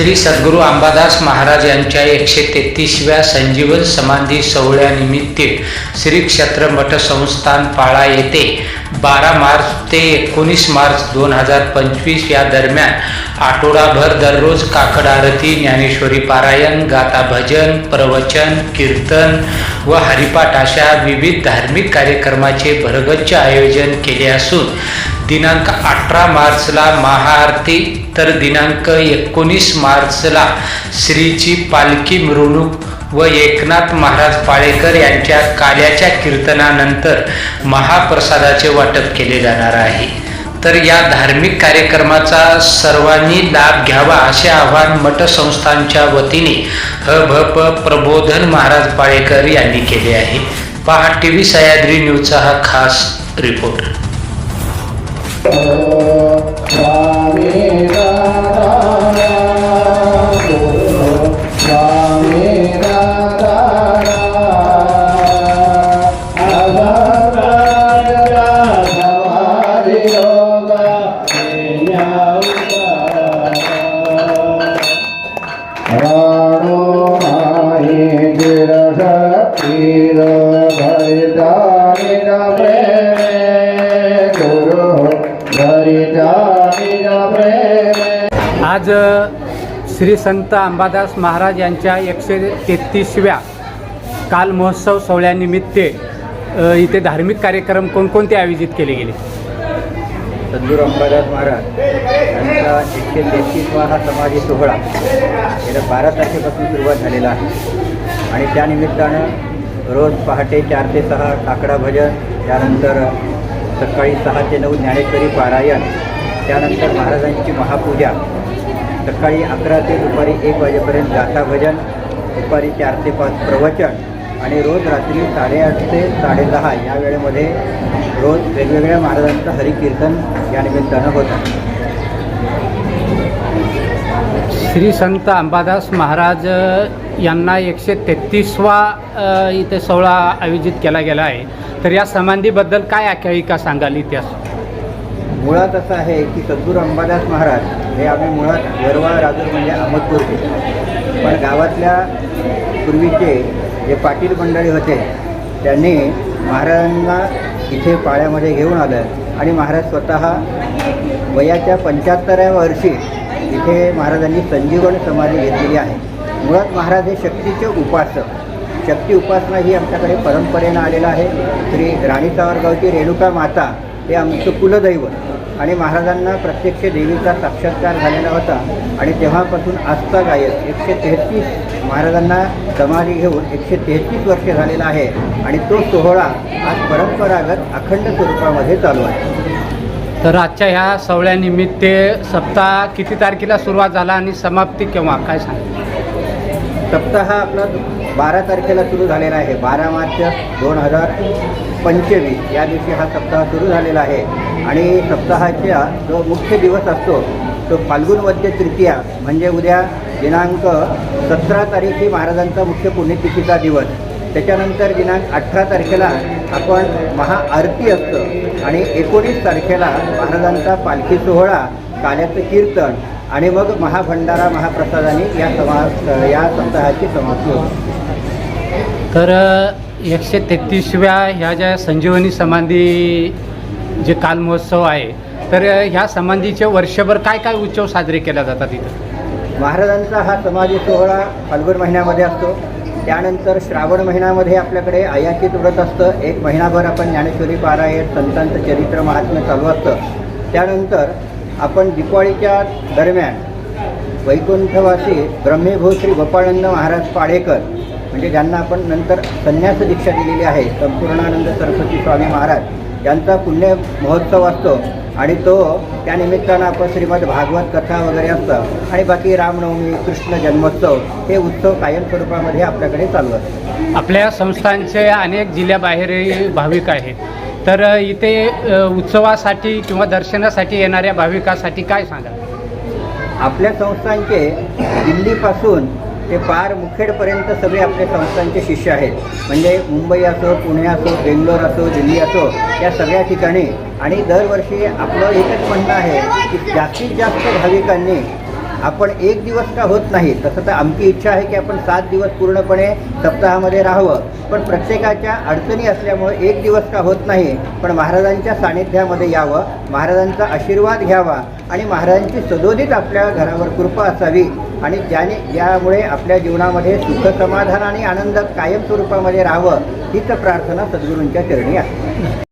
श्री सद्गुरू अंबादास महाराज यांच्या एकशे तेहतीसव्या संजीवन समाधी सोहळ्यानिमित्त श्री क्षेत्र मठ संस्थान पाळा येथे बारा मार्च ते एकोणीस मार्च दोन हजार पंचवीस या दरम्यान आठवडाभर दररोज काकड आरती ज्ञानेश्वरी पारायण गाता भजन प्रवचन कीर्तन व हरिपाठ अशा विविध धार्मिक कार्यक्रमाचे भरगच्च आयोजन केले असून दिनांक अठरा मार्चला महाआरती तर दिनांक एकोणीस मार्चला श्रीची पालखी मिरवणूक व एकनाथ महाराज पाळेकर यांच्या काल्याच्या कीर्तनानंतर महाप्रसादाचे वाटप केले जाणार आहे. तर या धार्मिक कार्यक्रमाचा सर्वांनी लाभ घ्यावा असे आवाहन मठ संस्थांच्या वतीने ह भ प प्रबोधन महाराज पाळेकर यांनी केले आहे. पहा टी व्ही सह्याद्री न्यूजचा हा खास रिपोर्ट. आज श्री संत अंबादास महाराज यांच्या एकशे तेहतीसव्या काल महोत्सव सोहळ्यानिमित्त इथे धार्मिक कार्यक्रम कोणकोणते आयोजित केले गेले? संदूर अंबादास महाराज यांचा एकशे तेहतीसवा हा समाधी सोहळा गेल्या बारा तारखेपासून सुरुवात झालेला आहे. आणि त्यानिमित्तानं रोज पहाटे चार ते सहा काकडा भजन त्यानंतर सकाळी सहा ते नऊ ज्ञानेश्वरी पारायण त्यानंतर महाराजांची महापूजा सकाळी अकरा ते दुपारी एक वाजेपर्यंत गाथा भजन दुपारी चार ते पाच प्रवचन आणि रोज रात्री साडेआठ ते साडेदहा या वेळेमध्ये रोज वेगवेगळ्या महाराजांचं हरिकीर्तन या निमित्तानं होतं श्री संत अंबादास महाराज यांना एकशे तेहतीसवा इथे सोहळा आयोजित केला गेला आहे. तर या समाधीबद्दल काय आख्यायिका सांगाल इतिहास? मुळात असं आहे की सद्गुरू अंबादास महाराज हे आम्ही मुळात वरवा राजूर म्हणजे अहमदपूरचे. पण गावातल्या पूर्वीचे जे पाटील मंडळी होते त्यांनी महाराजांना इथे पाळ्यामध्ये घेऊन आलं. आणि महाराज स्वतः वयाच्या पंच्याहत्तराव्या वर्षी इथे महाराजांनी संजीवन समाधी घेतलेली आहे. मुळात महाराज हे शक्तीचे उपासक. शक्ती उपासना ही आमच्याकडे परंपरेनं आलेलं आहे. श्री राणी सावरगावची रेणुका माता हे आमचं कुलदैवत आणि महाराजांना प्रत्यक्ष देवीचा साक्षात्कार झालेला होता. आणि तेव्हापासून आजचा गायक एकशे तेहतीस महाराजांना समाधी घेऊन एकशे तेहतीस वर्ष झालेला आहे. आणि तो सोहळा आज परंपरागत अखंड स्वरूपामध्ये चालू आहे. तर आजच्या ह्या सोहळ्यानिमित्त सप्ताह किती तारखेला सुरुवात झाला आणि समाप्ती केव्हा? काय सांग सप्ताह आपला बारा तारखेला सुरू झालेला आहे. बारा मार्च दोन हजार पंचवीस. या दिवशी हा सप्ताह सुरू झालेला आहे. आणि सप्ताहाच्या जो मुख्य दिवस असतो तो फाल्गुन वद्य तृतीया म्हणजे उद्या दिनांक सतरा तारीख ही महाराजांचा मुख्य पुण्यतिथीचा दिवस. त्याच्यानंतर दिनांक अठरा तारखेला आपण महाआरती असतं. आणि एकोणीस तारखेला महाराजांचा पालखी सोहळा काल्याचं कीर्तन आणि मग महाभंडारा महाप्रसादाने या समा या सप्ताहाची समाप्ती होते. तर एकशे तेहतीसव्या ह्या ज्या संजीवनी समाधी जे काल महोत्सव आहे तर ह्या समाधीचे वर्षभर काय काय उत्सव साजरे केले जातात इथं? महाराजांचा हा समाधी सोहळा फाल्गुन महिन्यामध्ये असतो. त्यानंतर श्रावण महिन्यामध्ये आपल्याकडे आयाचित व्रत असतं. एक महिनाभर आपण ज्ञानेश्वरी पारायण संतांचं चरित्र महात्म्य चालू असतं. त्यानंतर आपण दिवाळीच्या दरम्यान वैकुंठवासी ब्रह्मीभूत श्री गोपाळानंद महाराज पाडेकर म्हणजे ज्यांना आपण नंतर संन्यास दीक्षा दिलेली आहे संपूर्णानंद सरस्वती स्वामी महाराज यांचा पुण्य महोत्सव असतो आणि तो त्यानिमित्तानं आपण श्रीमद भागवत कथा वगैरे असतं आणि बाकी रामनवमी कृष्ण जन्मोत्सव हे उत्सव कायम स्वरूपामध्ये आपल्याकडे चालू असतात. आपल्या संस्थांचे अनेक जिल्ह्याबाहेरही भाविक आहेत. तर इथे उत्सवासाठी किंवा दर्शनासाठी येणाऱ्या भाविकासाठी काय सांगा आपल्या संस्थांचे दिल्लीपासून ते पार मुखेडपर्यंत सगळे आपले संस्थांचे शिष्य आहेत. म्हणजे मुंबई असो पुणे असो बेंगलोर असो दिल्ली असो या सगळ्या ठिकाणी. आणि दरवर्षी आपलं एकच म्हणणं आहे की जास्तीत जास्त भाविकांनी आपण एक दिवस का होत नाही तसं तर आमची इच्छा आहे की आपण सात दिवस पूर्णपणे सप्ताहामध्ये राहावं. पण प्रत्येकाच्या अडचणी असल्यामुळे एक दिवस का होत नाही पण महाराजांच्या सानिध्यामध्ये यावं महाराजांचा आशीर्वाद घ्यावा आणि महाराजांची सदोदित आपल्या घरावर कृपा असावी. आणि ज्याने ज्यामुळे आपल्या जीवनामध्ये सुख समाधान आणि आनंद कायम स्वरूपामध्ये राहावं हीच प्रार्थना सद्गुरूंच्या चरणी आहे.